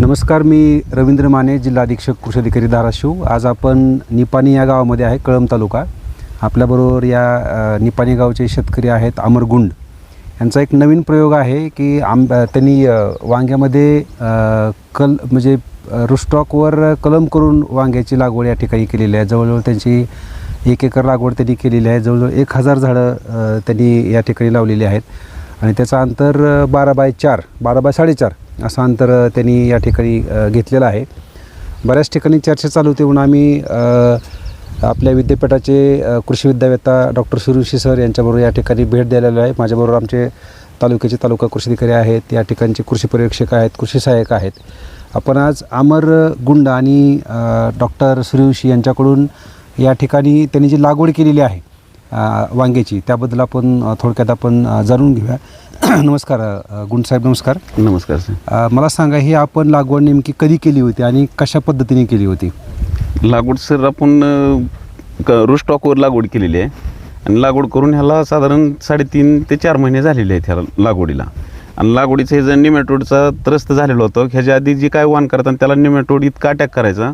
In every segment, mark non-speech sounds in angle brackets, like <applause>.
नमस्कार मी रवींद्र माने जिल्हा अधीक्षक कृषी अधिकारी धाराशिव. आज आपण निपाणी या गावामध्ये आहे कळंब तालुका. आपल्याबरोबर या निपाणी गावचे शेतकरी आहेत अमर गुंड. यांचा एक नवीन प्रयोग आहे की आंब त्यांनी वांग्यामध्ये कल म्हणजे रुस्टॉकवर कलम करून वांग्याची लागवड या ठिकाणी केलेली आहे. जवळजवळ त्यांची एक एकर लागवड त्यांनी केलेली आहे. जवळजवळ एक हजार झाडं त्यांनी या ठिकाणी लावलेली आहेत. आणि त्याचा अंतर बारा बाय चार बारा बाय साडेचार. असं अंतर त्यांनी या ठिकाणी घेतलेलं आहे. बऱ्याच ठिकाणी चर्चा चालू होती म्हणून आम्ही आपल्या विद्यापीठाचे कृषी विद्यावेत्ता डॉक्टर सुरुषी सर यांच्याबरोबर या ठिकाणी भेट द्यायला आहे. माझ्याबरोबर आमचे तालुक्याचे तालुका कृषी अधिकारी आहेत या ठिकाणचे कृषी पर्यवेक्षक आहेत कृषी सहाय्यक आहेत. आपण आज अमर गुंड आणि डॉक्टर सूर्यवंशी यांच्याकडून या ठिकाणी त्यांनी जी लागवड केलेली आहे वांग्याची. त्याबद्दल आपण थोडक्यात आपण जाणून घेऊया. <clears throat> नमस्कार गुंडसाहेब नमस्कार. नमस्कार सर. मला सांगा ही आपण लागवड नेमकी कधी केली होती आणि कशा पद्धतीने केली होती? लागवड सर आपण रूस्टॉकवर लागवड केलेली आहे. आणि लागवड करून ह्याला साधारण साडेतीन ते चार महिने झालेले आहेत ह्या लागवडीला. आणि लागवडीचं हे जर निमॅटोडचा त्रस्त झालेलं होतं ह्याच्या आधी जी काय वाण करतात त्याला निमॅटोड इतका अटॅक करायचा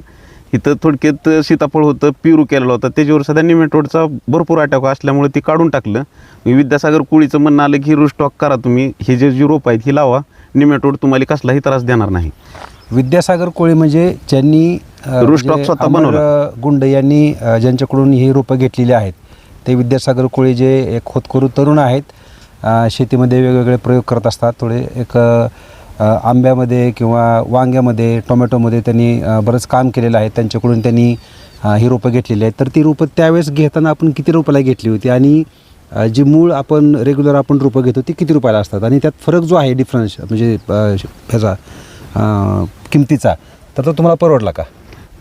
इथं थोडक्यात सीताफळ होतं पिरू केलेलं होतं. त्याच्यावर सध्या निमॅटोडचा भरपूर अटॅक असल्यामुळे ती काढून टाकलं. विद्यासागर कुळीचं म्हणणं आलं की रूस्टॉक करा तुम्ही. हे जे जी रोप आहेत ही लावा. निमॅटोड तुम्हाला कसलाही त्रास देणार नाही. विद्यासागर कोळी म्हणजे ज्यांनी रुस्टॉक म्हणजे स्वतः बनवलं. गुंड यांनी ज्यांच्याकडून ही रोपं घेतलेली आहेत ते विद्यासागर कोळी जे एक होतकरू तरुण आहेत शेतीमध्ये वेगवेगळे प्रयोग करत असतात. थोडे एक आंब्यामध्ये किंवा वांग्यामध्ये टोमॅटोमध्ये त्यांनी बरंच काम केलेलं आहे. त्यांच्याकडून त्यांनी ही रोपं घेतलेली आहेत. तर ती रोपं त्यावेळेस घेताना आपण किती रुपयाला घेतली होती? आणि जी मूळ आपण रेग्युलर आपण रोपं घेतो ती किती रुपयाला असतात? आणि त्यात फरक जो आहे डिफरन्स म्हणजे ह्याचा किमतीचा तर तो तुम्हाला परवडला का?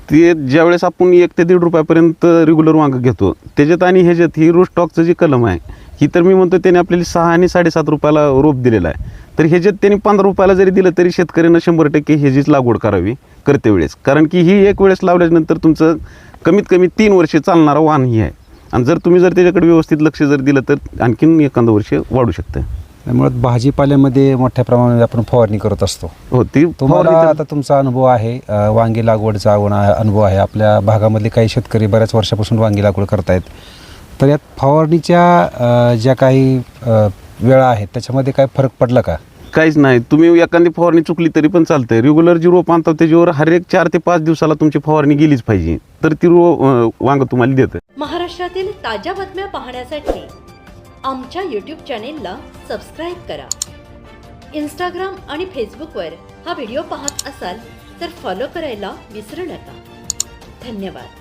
ते ज्यावेळेस आपण एक ते दीड रुपयापर्यंत रेग्युलर वांग घेतो त्याच्यात आणि ह्याच्यात ही रोस्टॉकचं जी कलम आहे ही तर मी म्हणतो त्याने आपल्याला सहा आणि साडेसात रुपयाला रोप दिलेला आहे. तर ह्याच्यात त्यांनी पंधरा रुपयाला जरी दिलं तरी शेतकऱ्यांना शंभर टक्के ह्याचीच लागवड करावी करते वेळेस. कारण की ही एक वेळेस लावल्यानंतर तुमचं कमीत कमी तीन वर्षे चालणारा वाहन ही आहे. आणि जर तुम्ही जर त्याच्याकडे व्यवस्थित लक्ष जर दिलं तर आणखीन एखादं वर्ष वाढू शकतं. त्यामुळे भाजीपाल्यामध्ये मोठ्या प्रमाणात आपण फवारणी करत असतो. हो ती तुम्हाला आता तुमचा अनुभव आहे वांगी लागवडचा अनुभव आहे. आपल्या भागामधले काही शेतकरी बऱ्याच वर्षापासून वांगी लागवड करतायत. तर यात फवारणीच्या ज्या काही वेळा आहेत त्याच्यामध्ये काय फरक पडला का? काहीच नाही. तुम्ही एखादी फवारणी चुकली तरी पण चालतंय. रेग्युलर जी रोप आणता त्याच्यावर हर एक चार ते पाच दिवसाला तुमची फवारणी गेलीच पाहिजे. तर ती रो वांग तुम्हाला देतं महाराष्ट्रातील ताज्या बातम्या पाहण्यासाठी आमच्या यूट्यूब चॅनेलला सबस्क्राईब करा. इंस्टाग्राम आणि फेसबुकवर हा व्हिडिओ पाहत असाल तर फॉलो करायला विसरू नका. धन्यवाद.